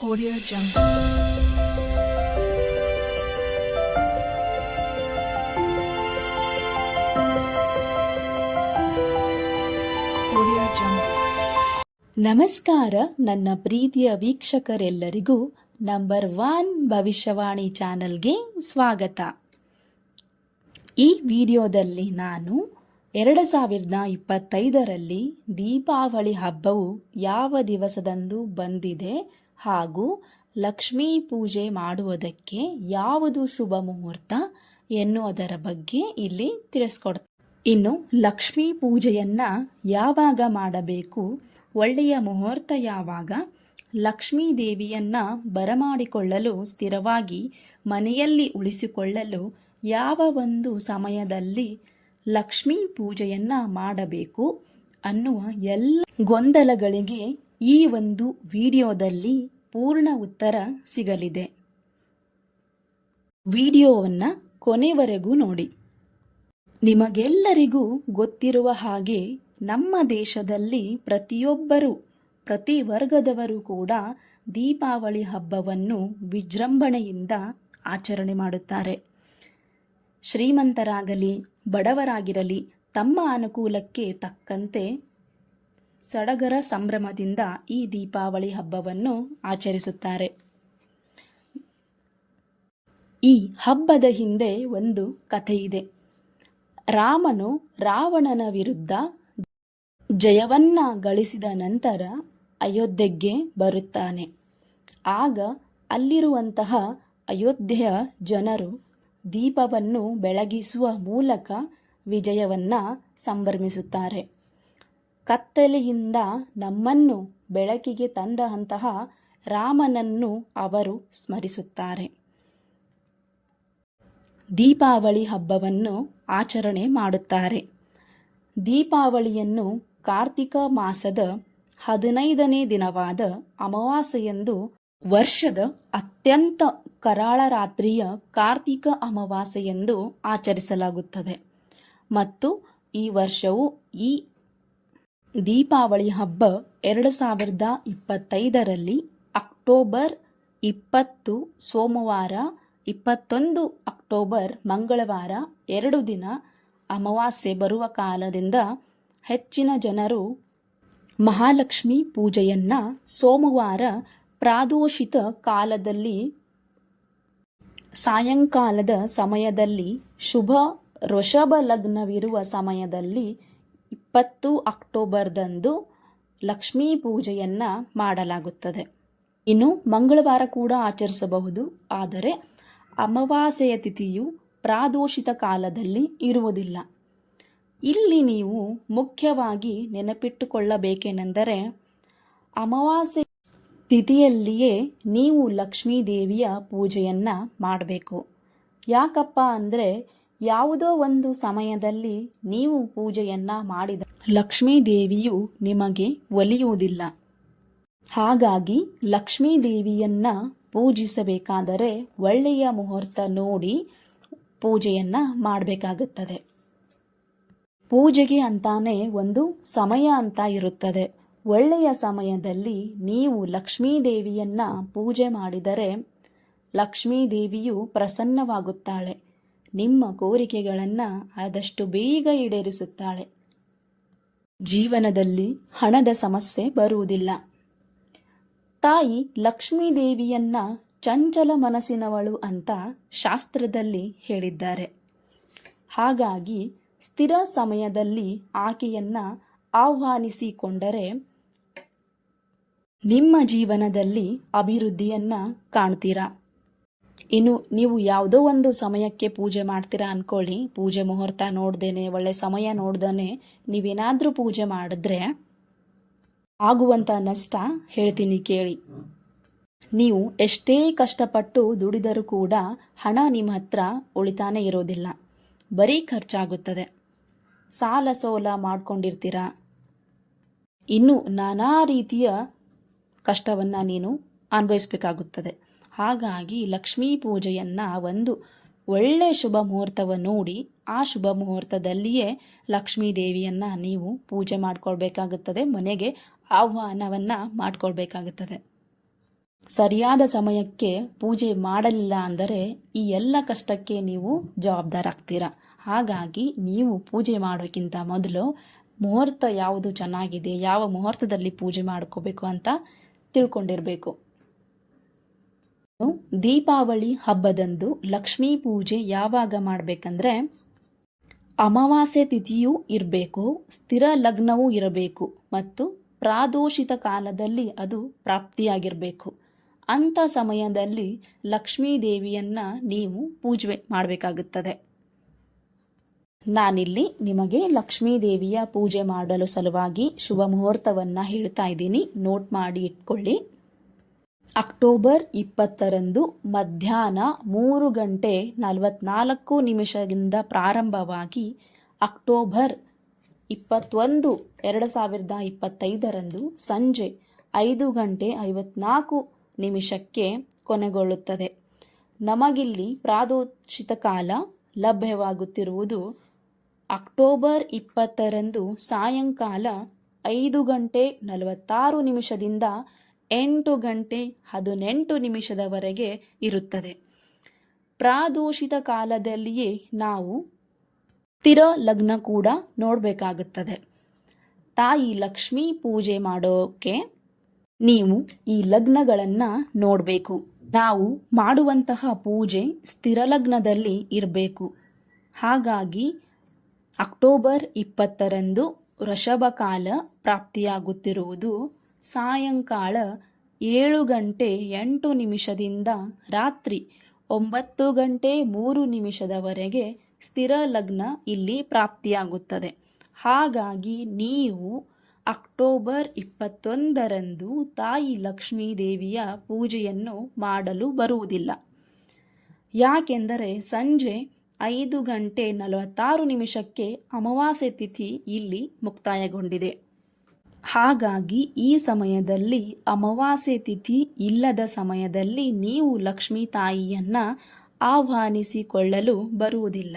Audio Jungle. ನಮಸ್ಕಾರ, ನನ್ನ ಪ್ರೀತಿಯ ವೀಕ್ಷಕರೆಲ್ಲರಿಗೂ ನಂಬರ್ ಒನ್ ಭವಿಷ್ಯವಾಣಿ ಚಾನಲ್ಗೆ ಸ್ವಾಗತ ಈ ವಿಡಿಯೋದಲ್ಲಿ ನಾನು ಎರಡು ಸಾವಿರದ ಇಪ್ಪತ್ತೈದರಲ್ಲಿ ದೀಪಾವಳಿ ಹಬ್ಬವು ಯಾವ ದಿವಸದಂದು ಬಂದಿದೆ ಹಾಗೂ ಲಕ್ಷ್ಮೀ ಪೂಜೆ ಮಾಡುವುದಕ್ಕೆ ಯಾವುದು ಶುಭ ಮುಹೂರ್ತ ಎನ್ನುವುದರ ಬಗ್ಗೆ ಇಲ್ಲಿ ತಿಳಿಸ್ಕೊಡ್ತ ಇನ್ನು ಲಕ್ಷ್ಮೀ ಪೂಜೆಯನ್ನ ಯಾವಾಗ ಮಾಡಬೇಕು, ಒಳ್ಳೆಯ ಮುಹೂರ್ತ ಯಾವಾಗ, ಲಕ್ಷ್ಮೀ ದೇವಿಯನ್ನ ಬರಮಾಡಿಕೊಳ್ಳಲು ಸ್ಥಿರವಾಗಿ ಮನೆಯಲ್ಲಿ ಉಳಿಸಿಕೊಳ್ಳಲು ಯಾವ ಒಂದು ಸಮಯದಲ್ಲಿ ಲಕ್ಷ್ಮೀ ಪೂಜೆಯನ್ನ ಮಾಡಬೇಕು ಅನ್ನುವ ಎಲ್ಲ ಗೊಂದಲಗಳಿಗೆ ಈ ಒಂದು ವಿಡಿಯೋದಲ್ಲಿ ಪೂರ್ಣ ಉತ್ತರ ಸಿಗಲಿದೆ. ವಿಡಿಯೋವನ್ನು ಕೊನೆವರೆಗೂ ನೋಡಿ. ನಿಮಗೆಲ್ಲರಿಗೂ ಗೊತ್ತಿರುವ ಹಾಗೆ ನಮ್ಮ ದೇಶದಲ್ಲಿ ಪ್ರತಿಯೊಬ್ಬರು, ಪ್ರತಿ ವರ್ಗದವರು ಕೂಡ ದೀಪಾವಳಿ ಹಬ್ಬವನ್ನು ವಿಜೃಂಭಣೆಯಿಂದ ಆಚರಣೆ ಮಾಡುತ್ತಾರೆ. ಶ್ರೀಮಂತರಾಗಲಿ, ಬಡವರಾಗಿರಲಿ, ತಮ್ಮ ಅನುಕೂಲಕ್ಕೆ ತಕ್ಕಂತೆ ಸಡಗರ ಸಂಭ್ರಮದಿಂದ ಈ ದೀಪಾವಳಿ ಹಬ್ಬವನ್ನು ಆಚರಿಸುತ್ತಾರೆ. ಈ ಹಬ್ಬದ ಹಿಂದೆ ಒಂದು ಕಥೆಯಿದೆ. ರಾಮನು ರಾವಣನ ವಿರುದ್ಧ ಜಯವನ್ನ ಗಳಿಸಿದ ನಂತರ ಅಯೋಧ್ಯೆಗೆ ಬರುತ್ತಾನೆ. ಆಗ ಅಲ್ಲಿರುವಂತಹ ಅಯೋಧ್ಯೆಯ ಜನರು ದೀಪವನ್ನು ಬೆಳಗಿಸುವ ಮೂಲಕ ವಿಜಯವನ್ನ ಸಂಭ್ರಮಿಸುತ್ತಾರೆ. ಕತ್ತಲೆಯಿಂದ ನಮ್ಮನ್ನು ಬೆಳಕಿಗೆ ತಂದಂತಹ ರಾಮನನ್ನು ಅವರು ಸ್ಮರಿಸುತ್ತಾರೆ. ದೀಪಾವಳಿ ಹಬ್ಬವನ್ನು ಆಚರಣೆ ಮಾಡುತ್ತಾರೆ. ದೀಪಾವಳಿಯನ್ನು ಕಾರ್ತಿಕ ಮಾಸದ ಹದಿನೈದನೇ ದಿನವಾದ ಅಮಾವಾಸ್ಯೆಯೆಂದು ವರ್ಷದ ಅತ್ಯಂತ ಕರಾಳ ರಾತ್ರಿಯ ಕಾರ್ತಿಕ ಅಮಾವಾಸ್ಯೆಯಂದು ಆಚರಿಸಲಾಗುತ್ತದೆ. ಮತ್ತು ಈ ವರ್ಷವು ಈ ದೀಪಾವಳಿ ಹಬ್ಬ ಎರಡು ಸಾವಿರದ ಇಪ್ಪತ್ತೈದರಲ್ಲಿ ಅಕ್ಟೋಬರ್ ಇಪ್ಪತ್ತು, ಸೋಮವಾರ ಇಪ್ಪತ್ತೊಂದು ಅಕ್ಟೋಬರ್, ಮಂಗಳವಾರ ಎರಡು ದಿನ ಅಮಾವಾಸ್ಯೆ ಬರುವ ಕಾಲದಿಂದ ಹೆಚ್ಚಿನ ಜನರು ಮಹಾಲಕ್ಷ್ಮಿ ಪೂಜೆಯನ್ನು ಸೋಮವಾರ ಪ್ರಾದೋಷಿತ ಕಾಲದಲ್ಲಿ, ಸಾಯಂಕಾಲದ ಸಮಯದಲ್ಲಿ, ಶುಭ ಋಷಭ ಲಗ್ನವಿರುವ ಸಮಯದಲ್ಲಿ ಇಪ್ಪತ್ತು ಅಕ್ಟೋಬರ್ದಂದು ಲಕ್ಷ್ಮೀ ಪೂಜೆಯನ್ನು ಮಾಡಲಾಗುತ್ತದೆ. ಇನ್ನು ಮಂಗಳವಾರ ಕೂಡ ಆಚರಿಸಬಹುದು. ಆದರೆ ಅಮಾವಾಸ್ಯೆಯ ತಿಥಿಯು ಪ್ರಾದೋಷಿತ ಕಾಲದಲ್ಲಿ ಇರುವುದಿಲ್ಲ. ಇಲ್ಲಿ ನೀವು ಮುಖ್ಯವಾಗಿ ನೆನಪಿಟ್ಟುಕೊಳ್ಳಬೇಕೆನೆಂದರೆ ಅಮಾವಾಸ್ಯೆ ತಿಥಿಯಲ್ಲಿಯೇ ನೀವು ಲಕ್ಷ್ಮೀ ದೇವಿಯ ಪೂಜೆಯನ್ನು ಮಾಡಬೇಕು. ಯಾಕಪ್ಪ ಅಂದರೆ ಯಾವುದೋ ಒಂದು ಸಮಯದಲ್ಲಿ ನೀವು ಪೂಜೆಯನ್ನ ಮಾಡಿದ ಲಕ್ಷ್ಮೀ ದೇವಿಯು ನಿಮಗೆ ಒಲಿಯುವುದಿಲ್ಲ. ಹಾಗಾಗಿ ಲಕ್ಷ್ಮೀ ದೇವಿಯನ್ನ ಪೂಜಿಸಬೇಕಾದರೆ ಒಳ್ಳೆಯ ಮುಹೂರ್ತ ನೋಡಿ ಪೂಜೆಯನ್ನ ಮಾಡಬೇಕಾಗುತ್ತದೆ. ಪೂಜೆಗೆ ಅಂತಾನೆ ಒಂದು ಸಮಯ ಅಂತ ಇರುತ್ತದೆ. ಒಳ್ಳೆಯ ಸಮಯದಲ್ಲಿ ನೀವು ಲಕ್ಷ್ಮೀ ದೇವಿಯನ್ನ ಪೂಜೆ ಮಾಡಿದರೆ ಲಕ್ಷ್ಮೀ ದೇವಿಯು ಪ್ರಸನ್ನವಾಗುತ್ತಾಳೆ. ನಿಮ್ಮ ಕೋರಿಕೆಗಳನ್ನು ಆದಷ್ಟು ಬೇಗ ಈಡೇರಿಸುತ್ತಾಳೆ. ಜೀವನದಲ್ಲಿ ಹಣದ ಸಮಸ್ಯೆ ಬರುವುದಿಲ್ಲ. ತಾಯಿ ಲಕ್ಷ್ಮೀದೇವಿಯನ್ನ ಚಂಚಲ ಮನಸ್ಸಿನವಳು ಅಂತ ಶಾಸ್ತ್ರದಲ್ಲಿ ಹೇಳಿದ್ದಾರೆ. ಹಾಗಾಗಿ ಸ್ಥಿರ ಸಮಯದಲ್ಲಿ ಆಕೆಯನ್ನು ಆಹ್ವಾನಿಸಿಕೊಂಡರೆ ನಿಮ್ಮ ಜೀವನದಲ್ಲಿ ಅಭಿವೃದ್ಧಿಯನ್ನು ಕಾಣ್ತೀರಾ? ಇನ್ನು ನೀವು ಯಾವುದೋ ಒಂದು ಸಮಯಕ್ಕೆ ಪೂಜೆ ಮಾಡ್ತೀರಾ ಅನ್ಕೊಳ್ಳಿ. ಪೂಜೆ ಮುಹೂರ್ತ ನೋಡ್ದೇನೆ, ಒಳ್ಳೆ ಸಮಯ ನೋಡ್ದೇನೆ ನೀವೇನಾದರೂ ಪೂಜೆ ಮಾಡಿದ್ರೆ ಆಗುವಂಥ ನಷ್ಟ ಹೇಳ್ತೀನಿ ಕೇಳಿ. ನೀವು ಎಷ್ಟೇ ಕಷ್ಟಪಟ್ಟು ದುಡಿದರೂ ಕೂಡ ಹಣ ನಿಮ್ಮ ಹತ್ರ ಉಳಿತಾನೆ ಇರೋದಿಲ್ಲ. ಬರೀ ಖರ್ಚಾಗುತ್ತದೆ. ಸಾಲ ಸೋಲ ಮಾಡ್ಕೊಂಡಿರ್ತೀರ? ಇನ್ನು ನಾನಾ ರೀತಿಯ ಕಷ್ಟವನ್ನು ನೀನು ಅನುಭವಿಸಬೇಕಾಗುತ್ತದೆ. ಹಾಗಾಗಿ ಲಕ್ಷ್ಮೀ ಪೂಜೆಯನ್ನು ಒಂದು ಒಳ್ಳೆ ಶುಭ ಮುಹೂರ್ತವ ನೋಡಿ ಆ ಶುಭ ಮುಹೂರ್ತದಲ್ಲಿಯೇ ಲಕ್ಷ್ಮೀ ದೇವಿಯನ್ನ ನೀವು ಪೂಜೆ ಮಾಡ್ಕೊಳ್ಬೇಕಾಗುತ್ತದೆ, ಮನೆಗೆ ಆಹ್ವಾನವನ್ನ ಮಾಡಿಕೊಳ್ಬೇಕಾಗುತ್ತದೆ. ಸರಿಯಾದ ಸಮಯಕ್ಕೆ ಪೂಜೆ ಮಾಡಲಿಲ್ಲ ಅಂದರೆ ಈ ಎಲ್ಲ ಕಷ್ಟಕ್ಕೆ ನೀವು ಜವಾಬ್ದಾರಾಗ್ತೀರಾ? ಹಾಗಾಗಿ ನೀವು ಪೂಜೆ ಮಾಡೋಕ್ಕಿಂತ ಮೊದಲು ಮುಹೂರ್ತ ಯಾವುದು ಚೆನ್ನಾಗಿದೆ, ಯಾವ ಮುಹೂರ್ತದಲ್ಲಿ ಪೂಜೆ ಮಾಡ್ಕೋಬೇಕು ಅಂತ ತಿಳ್ಕೊಂಡಿರಬೇಕು. ದೀಪಾವಳಿ ಹಬ್ಬದಂದು ಲಕ್ಷ್ಮೀ ಪೂಜೆ ಯಾವಾಗ ಮಾಡಬೇಕಂದ್ರೆ ಅಮಾವಾಸ್ಯೆ ತಿಥಿಯೂ ಇರಬೇಕು, ಸ್ಥಿರ ಲಗ್ನವೂ ಇರಬೇಕು ಮತ್ತು ಪ್ರಾದೋಷಿತ ಕಾಲದಲ್ಲಿ ಅದು ಪ್ರಾಪ್ತಿಯಾಗಿರಬೇಕು. ಅಂಥ ಸಮಯದಲ್ಲಿ ಲಕ್ಷ್ಮೀ ದೇವಿಯನ್ನು ನೀವು ಪೂಜೆ ಮಾಡಬೇಕಾಗುತ್ತದೆ. ನಾನಿಲ್ಲಿ ನಿಮಗೆ ಲಕ್ಷ್ಮೀ ದೇವಿಯ ಪೂಜೆ ಮಾಡಲು ಸಲುವಾಗಿ ಶುಭ ಮುಹೂರ್ತವನ್ನು ಹೇಳ್ತಾ ಇದ್ದೀನಿ. ನೋಟ್ ಮಾಡಿ ಇಟ್ಕೊಳ್ಳಿ. ಅಕ್ಟೋಬರ್ ಇಪ್ಪತ್ತರಂದು ಮಧ್ಯಾಹ್ನ ಮೂರು ಗಂಟೆ ನಲವತ್ನಾಲ್ಕು ನಿಮಿಷದಿಂದ ಪ್ರಾರಂಭವಾಗಿ ಅಕ್ಟೋಬರ್ ಇಪ್ಪತ್ತೊಂದು, ಎರಡು ಸಾವಿರದ ಇಪ್ಪತ್ತೈದರಂದು ಸಂಜೆ ಐದು ಗಂಟೆ ಐವತ್ನಾಲ್ಕು ನಿಮಿಷಕ್ಕೆ ಕೊನೆಗೊಳ್ಳುತ್ತದೆ. ನಮಗಿಲ್ಲಿ ಪ್ರಾದೋಚಿತ ಕಾಲ ಲಭ್ಯವಾಗುತ್ತಿರುವುದು ಅಕ್ಟೋಬರ್ ಇಪ್ಪತ್ತರಂದು ಸಾಯಂಕಾಲ ಐದು ಗಂಟೆ ನಲವತ್ತಾರು ನಿಮಿಷದಿಂದ ಎಂಟು ಗಂಟೆ ಹದಿನೆಂಟು ನಿಮಿಷದವರೆಗೆ ಇರುತ್ತದೆ. ಪ್ರಾದೋಷಿತ ಕಾಲದಲ್ಲಿಯೇ ನಾವು ಸ್ಥಿರ ಲಗ್ನ ಕೂಡ ನೋಡಬೇಕಾಗುತ್ತದೆ. ತಾಯಿ ಲಕ್ಷ್ಮೀ ಪೂಜೆ ಮಾಡೋಕೆ ನೀವು ಈ ಲಗ್ನಗಳನ್ನು ನೋಡಬೇಕು. ನಾವು ಮಾಡುವಂತಹ ಪೂಜೆ ಸ್ಥಿರ ಲಗ್ನದಲ್ಲಿ ಇರಬೇಕು. ಹಾಗಾಗಿ ಅಕ್ಟೋಬರ್ ಇಪ್ಪತ್ತರಂದು ವೃಷಭಕಾಲ ಪ್ರಾಪ್ತಿಯಾಗುತ್ತಿರುವುದು ಸಾಯಂಕಾಲ ಏಳು ಗಂಟೆ ಎಂಟು ನಿಮಿಷದಿಂದ ರಾತ್ರಿ ಒಂಬತ್ತು ಗಂಟೆ ಮೂರು ನಿಮಿಷದವರೆಗೆ ಸ್ಥಿರ ಲಗ್ನ ಇಲ್ಲಿ ಪ್ರಾಪ್ತಿಯಾಗುತ್ತದೆ. ಹಾಗಾಗಿ ನೀವು ಅಕ್ಟೋಬರ್ ಇಪ್ಪತ್ತೊಂದರಂದು ತಾಯಿ ಲಕ್ಷ್ಮೀ ದೇವಿಯ ಪೂಜೆಯನ್ನು ಮಾಡಲು ಬರುವುದಿಲ್ಲ. ಯಾಕೆಂದರೆ ಸಂಜೆ ಐದು ಗಂಟೆ ನಲವತ್ತಾರು ನಿಮಿಷಕ್ಕೆ ಅಮಾವಾಸ್ಯೆ ತಿಥಿ ಇಲ್ಲಿ ಮುಕ್ತಾಯಗೊಂಡಿದೆ. ಹಾಗಾಗಿ ಈ ಸಮಯದಲ್ಲಿ ಅಮಾವಾಸ್ಯೆ ತಿಥಿ ಇಲ್ಲದ ಸಮಯದಲ್ಲಿ ನೀವು ಲಕ್ಷ್ಮೀ ತಾಯಿಯನ್ನು ಆಹ್ವಾನಿಸಿಕೊಳ್ಳಲು ಬರುವುದಿಲ್ಲ.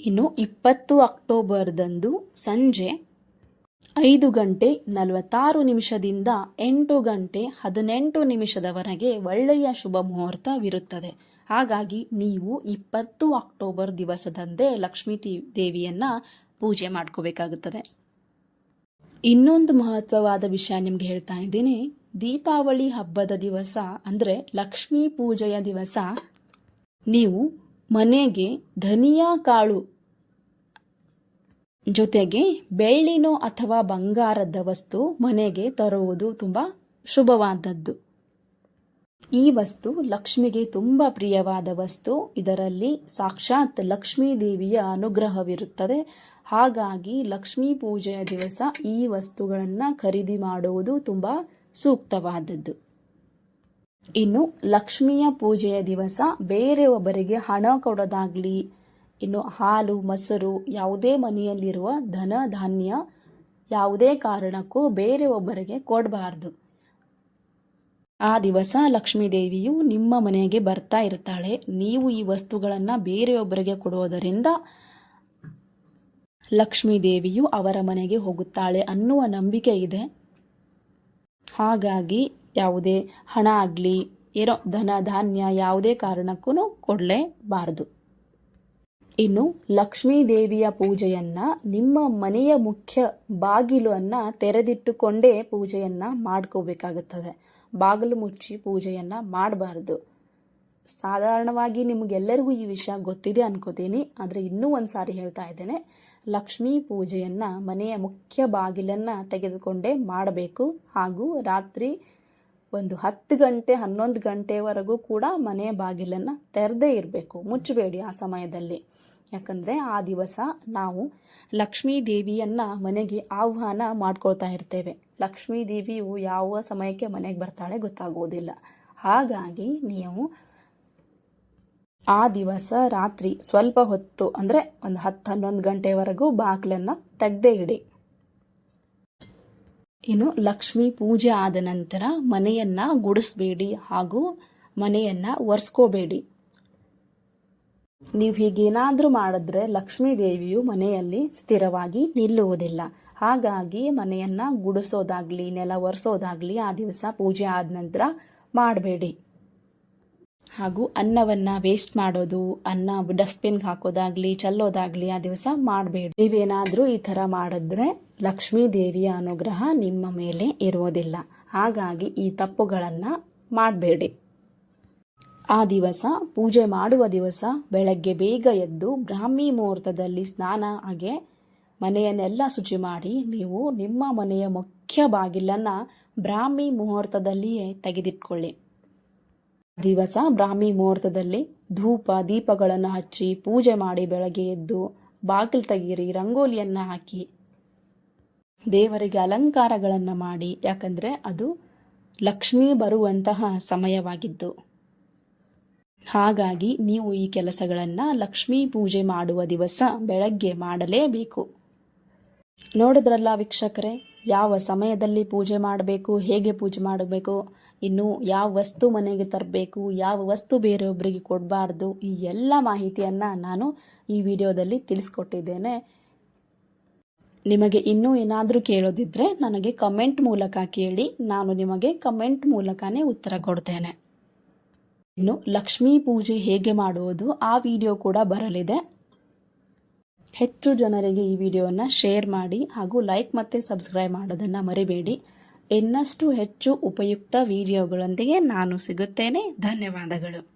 ಇನ್ನು ಇಪ್ಪತ್ತು ಅಕ್ಟೋಬರ್ದಂದು ಸಂಜೆ ಐದು ಗಂಟೆ ನಲವತ್ತಾರು ನಿಮಿಷದಿಂದ ಎಂಟು ಗಂಟೆ ಹದಿನೆಂಟು ನಿಮಿಷದವರೆಗೆ ಒಳ್ಳೆಯ ಶುಭ ಮುಹೂರ್ತವಿರುತ್ತದೆ. ಹಾಗಾಗಿ ನೀವು ಇಪ್ಪತ್ತು ಅಕ್ಟೋಬರ್ ದಿವಸದಂದೇ ಲಕ್ಷ್ಮೀ ದೇವಿಯನ್ನು ಪೂಜೆ ಮಾಡ್ಕೋಬೇಕಾಗುತ್ತದೆ. ಇನ್ನೊಂದು ಮಹತ್ವವಾದ ವಿಷಯ ನಿಮ್ಗೆ ಹೇಳ್ತಾ ಇದ್ದೀನಿ. ದೀಪಾವಳಿ ಹಬ್ಬದ ದಿವಸ ಅಂದರೆ ಲಕ್ಷ್ಮೀ ಪೂಜೆಯ ದಿವಸ. ನೀವು ಮನೆಗೆ ಧನಿಯಾ ಕಾಳು ಜೊತೆಗೆ ಬೆಳ್ಳಿನೋ ಅಥವಾ ಬಂಗಾರದ ವಸ್ತು ಮನೆಗೆ ತರುವುದು ತುಂಬ ಶುಭವಾದದ್ದು. ಈ ವಸ್ತು ಲಕ್ಷ್ಮಿಗೆ ತುಂಬ ಪ್ರಿಯವಾದ ವಸ್ತು. ಇದರಲ್ಲಿ ಸಾಕ್ಷಾತ್ ಲಕ್ಷ್ಮೀ ದೇವಿಯ ಅನುಗ್ರಹವಿರುತ್ತದೆ. ಹಾಗಾಗಿ ಲಕ್ಷ್ಮೀ ಪೂಜೆಯ ದಿವಸ ಈ ವಸ್ತುಗಳನ್ನು ಖರೀದಿ ಮಾಡುವುದು ತುಂಬ ಸೂಕ್ತವಾದದ್ದು. ಇನ್ನು ಲಕ್ಷ್ಮಿಯ ಪೂಜೆಯ ದಿವಸ ಬೇರೆ ಒಬ್ಬರಿಗೆ ಹಣ ಕೊಡೋದಾಗಲಿ, ಇನ್ನು ಹಾಲು, ಮೊಸರು ಯಾವುದೇ ಮನೆಯಲ್ಲಿರುವ ಧನ, ಧಾನ್ಯ ಯಾವುದೇ ಕಾರಣಕ್ಕೂ ಬೇರೆ ಒಬ್ಬರಿಗೆ ಕೊಡಬಾರ್ದು. ಆ ದಿವಸ ಲಕ್ಷ್ಮೀ ದೇವಿಯು ನಿಮ್ಮ ಮನೆಗೆ ಬರ್ತಾ ಇರ್ತಾಳೆ. ನೀವು ಈ ವಸ್ತುಗಳನ್ನು ಬೇರೆಯೊಬ್ಬರಿಗೆ ಕೊಡುವುದರಿಂದ ಲಕ್ಷ್ಮೀ ದೇವಿಯು ಅವರ ಮನೆಗೆ ಹೋಗುತ್ತಾಳೆ ಅನ್ನುವ ನಂಬಿಕೆ ಇದೆ. ಹಾಗಾಗಿ ಯಾವುದೇ ಹಣ ಆಗಲಿ, ಏನೋ ಧನ, ಧಾನ್ಯ ಯಾವುದೇ ಕಾರಣಕ್ಕೂ ಕೊಡಲೇಬಾರದು. ಇನ್ನು ಲಕ್ಷ್ಮೀ ದೇವಿಯ ಪೂಜೆಯನ್ನು ನಿಮ್ಮ ಮನೆಯ ಮುಖ್ಯ ಬಾಗಿಲನ್ನು ತೆರೆದಿಟ್ಟುಕೊಂಡೇ ಪೂಜೆಯನ್ನು ಮಾಡ್ಕೋಬೇಕಾಗುತ್ತದೆ. ಬಾಗಿಲು ಮುಚ್ಚಿ ಪೂಜೆಯನ್ನು ಮಾಡಬಾರ್ದು. ಸಾಧಾರಣವಾಗಿ ನಿಮಗೆಲ್ಲರಿಗೂ ಈ ವಿಷಯ ಗೊತ್ತಿದೆ ಅನ್ಕೋತೀನಿ. ಆದರೆ ಇನ್ನೂ ಒಂದು ಸಾರಿ ಹೇಳ್ತಾ ಇದ್ದೇನೆ. ಲಕ್ಷ್ಮೀ ಪೂಜೆಯನ್ನು ಮನೆಯ ಮುಖ್ಯ ಬಾಗಿಲನ್ನು ತೆಗೆದುಕೊಂಡೇ ಮಾಡಬೇಕು. ಹಾಗೂ ರಾತ್ರಿ ಒಂದು ಹತ್ತು ಗಂಟೆ, ಹನ್ನೊಂದು ಗಂಟೆವರೆಗೂ ಕೂಡ ಮನೆಯ ಬಾಗಿಲನ್ನು ತೆರೆದೇ ಇರಬೇಕು. ಮುಚ್ಚಬೇಡಿ ಆ ಸಮಯದಲ್ಲಿ. ಯಾಕಂದರೆ ಆ ದಿವಸ ನಾವು ಲಕ್ಷ್ಮೀ ದೇವಿಯನ್ನ ಮನೆಗೆ ಆಹ್ವಾನ ಮಾಡ್ಕೊಳ್ತಾ ಇರ್ತೇವೆ. ಲಕ್ಷ್ಮೀ ದೇವಿಯು ಯಾವ ಸಮಯಕ್ಕೆ ಮನೆಗೆ ಬರ್ತಾಳೆ ಗೊತ್ತಾಗುವುದಿಲ್ಲ. ಹಾಗಾಗಿ ನೀವು ಆ ದಿವಸ ರಾತ್ರಿ ಸ್ವಲ್ಪ ಹೊತ್ತು, ಅಂದರೆ ಒಂದು ಹತ್ತು ಹನ್ನೊಂದು ಗಂಟೆವರೆಗೂ ಬಾಗಿಲನ್ನು ತೆಗೆದೇ ಇಡಿ. ಇನ್ನು ಲಕ್ಷ್ಮಿ ಪೂಜೆ ಆದ ನಂತರ ಮನೆಯನ್ನ ಗುಡಿಸ್ಬೇಡಿ ಹಾಗೂ ಮನೆಯನ್ನ ಒರೆಸ್ಕೋಬೇಡಿ. ನೀವು ಹೀಗೇನಾದರೂ ಮಾಡಿದ್ರೆ ಲಕ್ಷ್ಮೀ ದೇವಿಯು ಮನೆಯಲ್ಲಿ ಸ್ಥಿರವಾಗಿ ನಿಲ್ಲುವುದಿಲ್ಲ. ಹಾಗಾಗಿ ಮನೆಯನ್ನು ಗುಡಿಸೋದಾಗಲಿ, ನೆಲ ಒರೆಸೋದಾಗಲಿ ಆ ದಿವಸ ಪೂಜೆ ಆದ ನಂತರ ಮಾಡಬೇಡಿ. ಹಾಗೂ ಅನ್ನವನ್ನು ವೇಸ್ಟ್ ಮಾಡೋದು, ಅನ್ನ ಡಸ್ಟ್ಬಿನ್ಗೆ ಹಾಕೋದಾಗ್ಲಿ, ಚಲ್ಲೋದಾಗ್ಲಿ ಆ ದಿವಸ ಮಾಡಬೇಡಿ. ನೀವೇನಾದರೂ ಈ ಥರ ಮಾಡಿದ್ರೆ ಲಕ್ಷ್ಮೀ ದೇವಿಯ ಅನುಗ್ರಹ ನಿಮ್ಮ ಮೇಲೆ ಇರೋದಿಲ್ಲ. ಹಾಗಾಗಿ ಈ ತಪ್ಪುಗಳನ್ನು ಮಾಡಬೇಡಿ. ಆ ದಿವಸ, ಪೂಜೆ ಮಾಡುವ ದಿವಸ ಬೆಳಗ್ಗೆ ಬೇಗ ಎದ್ದು ಬ್ರಾಹ್ಮಿ ಮುಹೂರ್ತದಲ್ಲಿ ಸ್ನಾನ ಹಾಗೆ ಮನೆಯನ್ನೆಲ್ಲ ಶುಚಿ ಮಾಡಿ ನೀವು ನಿಮ್ಮ ಮನೆಯ ಮುಖ್ಯ ಬಾಗಿಲನ್ನು ಬ್ರಾಹ್ಮಿ ಮುಹೂರ್ತದಲ್ಲಿಯೇ ತೆಗೆದಿಟ್ಕೊಳ್ಳಿ. ದಿವಸ ಬ್ರಾಹ್ಮಿ ಮುಹೂರ್ತದಲ್ಲಿ ಧೂಪ, ದೀಪಗಳನ್ನು ಹಚ್ಚಿ ಪೂಜೆ ಮಾಡಿ ಬೆಳಗ್ಗೆ ಎದ್ದು ಬಾಗಿಲು ತೆಗೀರಿ ರಂಗೋಲಿಯನ್ನು ಹಾಕಿ. ದೇವರಿಗೆ ಅಲಂಕಾರಗಳನ್ನು ಮಾಡಿ. ಯಾಕಂದರೆ ಅದು ಲಕ್ಷ್ಮೀ ಬರುವಂತಹ ಸಮಯವಾಗಿದ್ದು. ಹಾಗಾಗಿ ನೀವು ಈ ಕೆಲಸಗಳನ್ನು ಲಕ್ಷ್ಮೀ ಪೂಜೆ ಮಾಡುವ ದಿವಸ ಬೆಳಗ್ಗೆ ಮಾಡಲೇಬೇಕು. ನೋಡಿದ್ರಲ್ಲ ವೀಕ್ಷಕರೇ, ಯಾವ ಸಮಯದಲ್ಲಿ ಪೂಜೆ ಮಾಡಬೇಕು, ಹೇಗೆ ಪೂಜೆ ಮಾಡಬೇಕು ಇನ್ನು ಯಾವ ವಸ್ತು ಮನೆಗೆ ತರಬೇಕು, ಯಾವ ವಸ್ತು ಬೇರೆಯೊಬ್ಬರಿಗೆ ಕೊಡಬಾರ್ದು, ಈ ಎಲ್ಲ ಮಾಹಿತಿಯನ್ನು ನಾನು ಈ ವಿಡಿಯೋದಲ್ಲಿ ತಿಳಿಸ್ಕೊಟ್ಟಿದ್ದೇನೆ. ನಿಮಗೆ ಇನ್ನೂ ಏನಾದರೂ ಕೇಳೋದಿದ್ದರೆ ನನಗೆ ಕಮೆಂಟ್ ಮೂಲಕ ಕೇಳಿ, ನಾನು ನಿಮಗೆ ಕಮೆಂಟ್ ಮೂಲಕನೇ ಉತ್ತರ ಕೊಡ್ತೇನೆ. ಇನ್ನು ಲಕ್ಷ್ಮೀ ಪೂಜೆ ಹೇಗೆ ಮಾಡುವುದು, ಆ ವಿಡಿಯೋ ಕೂಡ ಬರಲಿದೆ. ಹೆಚ್ಚು ಜನರಿಗೆ ಈ ವಿಡಿಯೋವನ್ನು ಶೇರ್ ಮಾಡಿ ಹಾಗೂ ಲೈಕ್ ಮತ್ತು ಸಬ್ಸ್ಕ್ರೈಬ್ ಮಾಡೋದನ್ನು ಮರಿಬೇಡಿ. ಇನ್ನಷ್ಟು ಹೆಚ್ಚು ಉಪಯುಕ್ತ ವಿಡಿಯೋಗಳೊಂದಿಗೆ ನಾನು ಸಿಗುತ್ತೇನೆ. ಧನ್ಯವಾದಗಳು.